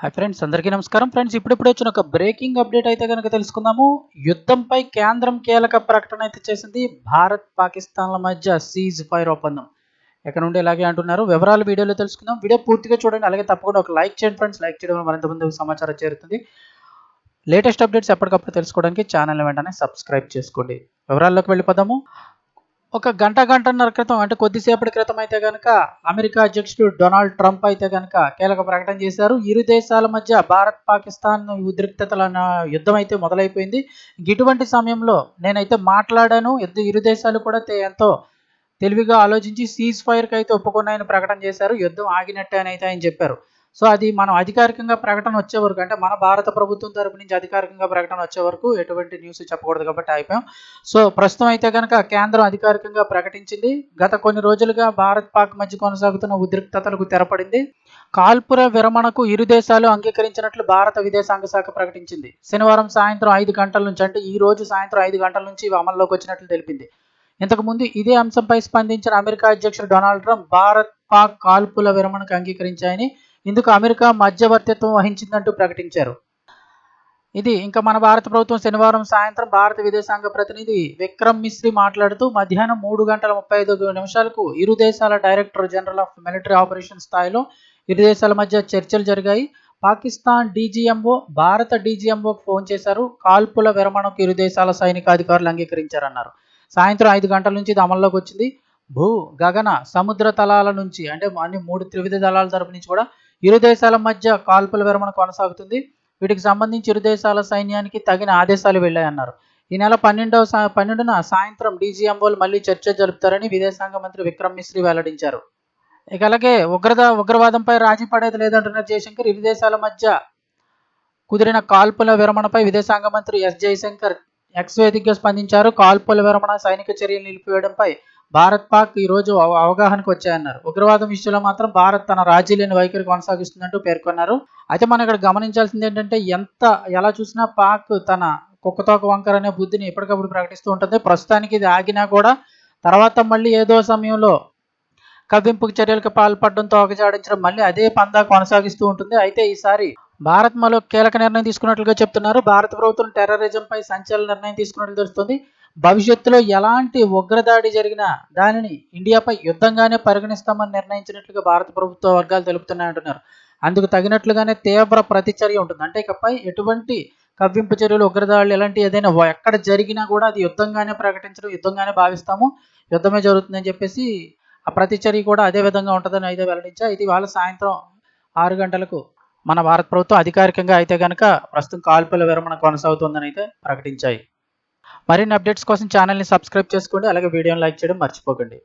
Hi friends అందరికీ నమస్కారం. Friends ఇప్పుడిప్పుడు వచ్చిన ఒక బ్రేకింగ్ అప్డేట్ అయితే కనుక తెలుసుకుందాము. యుద్ధంపై కేంద్రం కీలక ప్రకటన అయితే చేసింది. భారత్ పాకిస్తాన్ల మధ్య సీజ్ ఫైర్ ఒప్పందం. ఎక్కడ నుండి ఇలాగే అంటున్నారు? వివరాలు వీడియోలో తెలుసుకుందాం. వీడియో పూర్తిగా చూడండి. అలాగే తప్పకుండా ఒక లైక్ చేయండి ఫ్రెండ్స్ లైక్ చేయడం వల్ల మరింత ముందు సమాచారం చేరుతుంది. లేటెస్ట్ అప్డేట్స్ ఎప్పటికప్పుడు తెలుసుకోవడానికి ఛానల్ వెంటనే సబ్స్క్రైబ్ చేసుకోండి. వివరాల్లోకి వెళ్ళిపోదాము. ఒక గంట గంటన్నర క్రితం అంటే కొద్దిసేపటి క్రితం అయితే కనుక అమెరికా అధ్యక్షుడు డొనాల్డ్ ట్రంప్ అయితే కనుక కీలక ప్రకటన చేశారు. ఇరు దేశాల మధ్య భారత్ పాకిస్తాన్ ఉద్రిక్తతల యుద్ధం అయితే మొదలైపోయింది. ఇటువంటి సమయంలో నేనైతే మాట్లాడాను. ఇరు దేశాలు కూడా ఎంతో తెలివిగా ఆలోచించి సీజ్ ఫైర్కి అయితే ఒప్పుకున్నాయని ప్రకటన చేశారు. యుద్ధం ఆగినట్టే అని అయితే ఆయన చెప్పారు. సో అది మనం అధికారికంగా ప్రకటన వచ్చే వరకు అంటే మన భారత ప్రభుత్వం తరపు నుంచి అధికారికంగా ప్రకటన వచ్చే వరకు ఎటువంటి న్యూస్ చెప్పకూడదు కాబట్టి అయిపోయాం సో ప్రస్తుతం అయితే కనుక కేంద్రం అధికారికంగా ప్రకటించింది. గత కొన్ని రోజులుగా భారత్ పాక్ మధ్య కొనసాగుతున్న ఉద్రిక్తతలకు తెరపడింది. కాల్పుర విరమణకు ఇరు దేశాలు అంగీకరించినట్లు భారత విదేశాంగ శాఖ ప్రకటించింది. శనివారం సాయంత్రం ఐదు గంటల నుంచి అంటే ఈ రోజు సాయంత్రం ఐదు గంటల నుంచి ఇవి అమల్లోకి వచ్చినట్లు తెలిపింది. ఇంతకుముందు ఇదే అంశంపై స్పందించిన అమెరికా అధ్యక్షుడు డొనాల్డ్ ట్రంప్ భారత్ పాక్ కాల్పుల విరమణకు అంగీకరించాయని ఇందుకు అమెరికా మధ్యవర్తిత్వం వహించిందంటూ ప్రకటించారు. ఇది ఇంకా మన భారత ప్రభుత్వం శనివారం సాయంత్రం భారత విదేశాంగ ప్రతినిధి విక్రమ్ మిశ్రీ మాట్లాడుతూ మధ్యాహ్నం మూడు గంటల ముప్పై ఐదు నిమిషాలకు ఇరు దేశాల director general of military operation స్థాయిలో ఇరు దేశాల మధ్య చర్చలు జరిగాయి. పాకిస్తాన్ డీజీఎంఓ భారత డీజీఎంఓకి ఫోన్ చేశారు. కాల్పుల విరమణకు ఇరు దేశాల సైనికాధికారులు అంగీకరించారన్నారు. సాయంత్రం ఐదు గంటల నుంచి ఇది అమల్లోకి వచ్చింది. భూ గగన సముద్ర తలాల నుంచి అంటే అన్ని మూడు త్రివిధ దళాల తరపు నుంచి కూడా ఇరు దేశాల మధ్య కాల్పుల విరమణ కొనసాగుతుంది. వీటికి సంబంధించి ఇరు దేశాల సైన్యానికి తగిన ఆదేశాలు వెళ్ళాయన్నారు ఈ నెల పన్నెండవ పన్నెండున సాయంత్రం డీజీఎంఓలు మళ్ళీ చర్చ జరుపుతారని విదేశాంగ మంత్రి విక్రమ్ మిశ్రీ వెల్లడించారు. ఇక అలాగే ఉగ్రద ఉగ్రవాదంపై రాజీ పడేది లేదంటున్న జయశంకర్. ఇరు దేశాల మధ్య కుదిరిన కాల్పుల విరమణపై విదేశాంగ మంత్రి ఎస్ జయశంకర్ ఎక్స్ వేదికగా స్పందించారు. కాల్పుల విరమణ సైనిక చర్యలు నిలిపివేయడంపై భారత్ పాక్ ఈరోజు అవ- అవగాహనకు వచ్చాయన్నారు. ఉగ్రవాదం విషయంలో మాత్రం భారత్ తన రాజీ లేని వైఖరి కొనసాగిస్తుందంటూ పేర్కొన్నారు. అయితే మనం ఇక్కడ గమనించాల్సింది ఏంటంటే ఎంత ఎలా చూసినా పాక్ తన కుక్కతోక వంకర అనే బుద్ధిని ఎప్పటికప్పుడు ప్రకటిస్తూ ఉంటుంది. ప్రస్తుతానికి ఇది ఆగినా కూడా తర్వాత మళ్ళీ ఏదో సమయంలో కవ్వింపుకు చర్యలకు పాల్పడడంతో ఒకజాడించడం మళ్ళీ అదే పందా కొనసాగిస్తూ ఉంటుంది. అయితే ఈసారి భారత్ మరో కీలక నిర్ణయం తీసుకున్నట్లుగా చెప్తున్నారు. భారత ప్రభుత్వం టెర్రరిజంపై సంచలన నిర్ణయం తీసుకున్నట్లు తెలుస్తుంది. భవిష్యత్తులో ఎలాంటి ఉగ్రదాడి జరిగినా దానిని ఇండియాపై యుద్ధంగానే పరిగణిస్తామని నిర్ణయించినట్లుగా భారత ప్రభుత్వ వర్గాలు తెలుపుతున్నాయంటున్నారు అందుకు తగినట్లుగానే తీవ్ర ప్రతిచర్య ఉంటుంది. అంటే ఇకపై ఎటువంటి కవ్వింపు చర్యలు ఉగ్రదాడులు ఎలాంటి ఏదైనా ఎక్కడ జరిగినా కూడా అది యుద్ధంగానే ప్రకటించడం యుద్ధంగానే భావిస్తాము. యుద్ధమే జరుగుతుందని చెప్పేసి ఆ ప్రతిచర్య కూడా అదే విధంగా ఉంటుందని అయితే వెల్లడించా. ఇది వాళ్ళ సాయంత్రం ఆరు గంటలకు మన భారత ప్రభుత్వం అధికారికంగా అయితే కనుక ప్రస్తుతం కాల్పుల విరమణ కొనసాగుతుందని అయితే ప్రకటించాయి. మరిన్ని అప్డేట్స్ కోసం ఛానల్ని సబ్స్క్రైబ్ చేసుకోండి అలాగే వీడియోని లైక్ చేయడం మర్చిపోకండి.